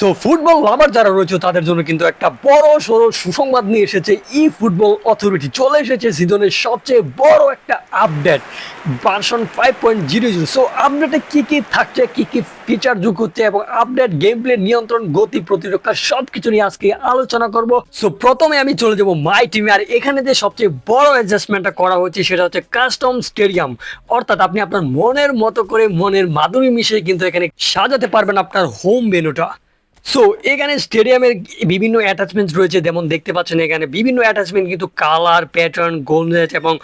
So football লাভার যারা রয়েছে, তাদের জন্য কিন্তু একটা বড় সড়ো সুসংবাদ নিয়ে এসেছে ই ফুটবল অথরিটি চলে এসেছে সিজনের সবচেয়ে বড় একটা update version five point zero zero so আপডেটে কী কী থাকছে, কী কী ফিচার যোগ হচ্ছে এবং আপডেট গেম প্লে নিয়ন্ত্রণ, গতি প্রতিরক্ষা সব কিছু নিয়ে আজকে আলোচনা করব। সো প্রথমে আমি চলে যাব মাই টিমে আর এখানে যে সবচেয়ে বড় অ্যাডজাস্টমেন্টটা করা হয়েছে সেটা হচ্ছে কাস্টম স্টেডিয়াম অর্থাৎ আপনি আপনার মনের মতো করে মনের মাধুরী মিশিয়ে কিন্তু এখানে সাজাতে পারবেন আপনার হোম মেনুটা সো এখানে স্টেডিয়ামের বিভিন্ন অ্যাটাচমেন্টস রয়েছে, যেমন দেখতে পাচ্ছেন এখানে বিভিন্ন অ্যাটাচমেন্ট কিন্তু কালার প্যাটার্ন গোলনেট এবং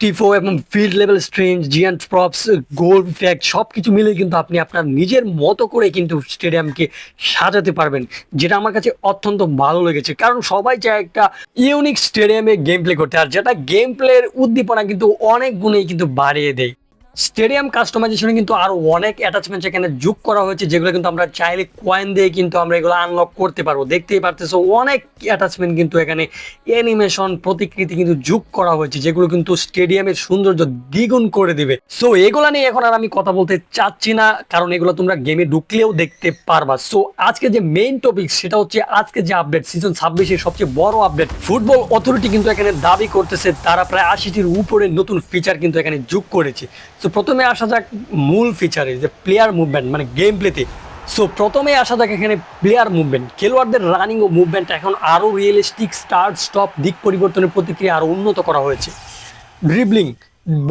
টিফো এবং field level strange giant props goal fact সব কিছু মিলে কিন্তু আপনি আপনার নিজের মতো করে কিন্তু স্টেডিয়ামকে সাজাতে পারবেন, যেটা আমার কাছে অত্যন্ত ভালো লেগেছে। কারণ সবাই চায় একটা ইউনিক স্টেডিয়ামে গেম প্লে করতে, আর যেটা গেম প্লের উদ্দীপনা কিন্তু অনেক গুণেই কিন্তু বাড়িয়ে দেয়। স্টেডিয়াম কাস্টমাইজেশনে কিন্তু আরও অনেক অ্যাটাচমেন্ট এখানে যোগ করা হয়েছে, যেগুলো কিন্তু আমরা চাইলে কয়েন দিয়ে কিন্তু আমরা এগুলো আনলক করতে পারব। দেখতেই পারতেছো অনেক অ্যাটাচমেন্ট কিন্তু এখানে অ্যানিমেশন প্রতিকৃতি কিন্তু যোগ করা হয়েছে, যেগুলো কিন্তু স্টেডিয়ামের সৌন্দর্য দ্বিগুণ করে দিবে। সো এগুলো নিয়ে এখন আর আমি কথা বলতে চাচ্ছি না, কারণ এগুলো তোমরা গেমে ঢুকলেও দেখতে পারবা। সো আজকে যে মেইন টপিক সেটা হচ্ছে আজকে যে আপডেট সিজন ছাব্বিশের সবচেয়ে বড় আপডেট ফুটবল অথরিটি কিন্তু এখানে দাবি করতেছে, তারা প্রায় আশিটির উপরে নতুন ফিচার কিন্তু এখানে যোগ করেছে। সো প্রথমে আসা যাক মূল ফিচারে যে প্লেয়ার মুভমেন্ট মানে গেম প্লেতে সো প্রথমে আসা যাক এখানে প্লেয়ার মুভমেন্ট খেলোয়াড়দের রানিং ও মুভমেন্ট এখন আরও রিয়েলিস্টিক স্টার্ট স্টপ দিক পরিবর্তনের প্রতিক্রিয়া আরও উন্নত করা হয়েছে। ড্রিবলিং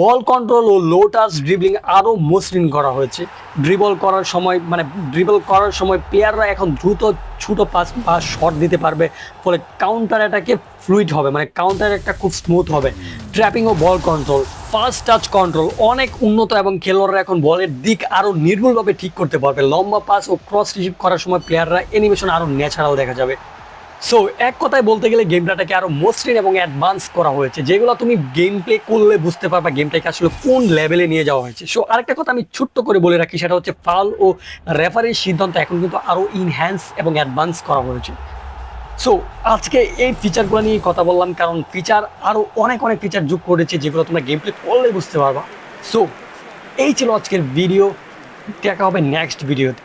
বল কন্ট্রোল ও লো টাচ ড্রিবলিং আরও মসৃণ করা হয়েছে। ড্রিবল করার সময় মানে ড্রিবল করার সময় প্লেয়াররা এখন দ্রুত ছোটো পাস বা শট দিতে পারবে, ফলে কাউন্টার অ্যাটাকে ফ্লুইড হবে মানে কাউন্টার একটা খুব স্মুথ হবে। ট্র্যাপিং ও ball control first touch control. অনেক উন্নত এবং খেলোয়াড়রা এখন বলের দিক আরও নির্ভুলভাবে ঠিক করতে পারবে। লম্বা পাস ও ক্রস রিসিভ করার সময় প্লেয়াররা অ্যানিমেশন আরও ন্যাচারাল দেখা যাবে। সো এক কথায় বলতে গেলে গেমটাকে আরও মসৃণ এবং অ্যাডভান্স করা হয়েছে। যেগুলো তুমি গেম প্লে করলে বুঝতে পারবা গেমটাকে আসলে কোন লেভেলে নিয়ে যাওয়া হয়েছে। সো আরেকটা কথা আমি ছোট্ট করে বলে রাখি, সেটা হচ্ছে ফাল ও রেফারির সিদ্ধান্ত এখন কিন্তু আরও ইনহ্যান্স এবং অ্যাডভান্স করা হয়েছে। সো আজকে এই ফিচারগুলো নিয়ে কথা বললাম কারণ ফিচার আরও অনেক অনেক ফিচার যোগ করেছে যেগুলো তোমরা গেম প্লে করলে বুঝতে পারবা। সো এই ছিল আজকের ভিডিও দেখা হবে নেক্সট ভিডিওতে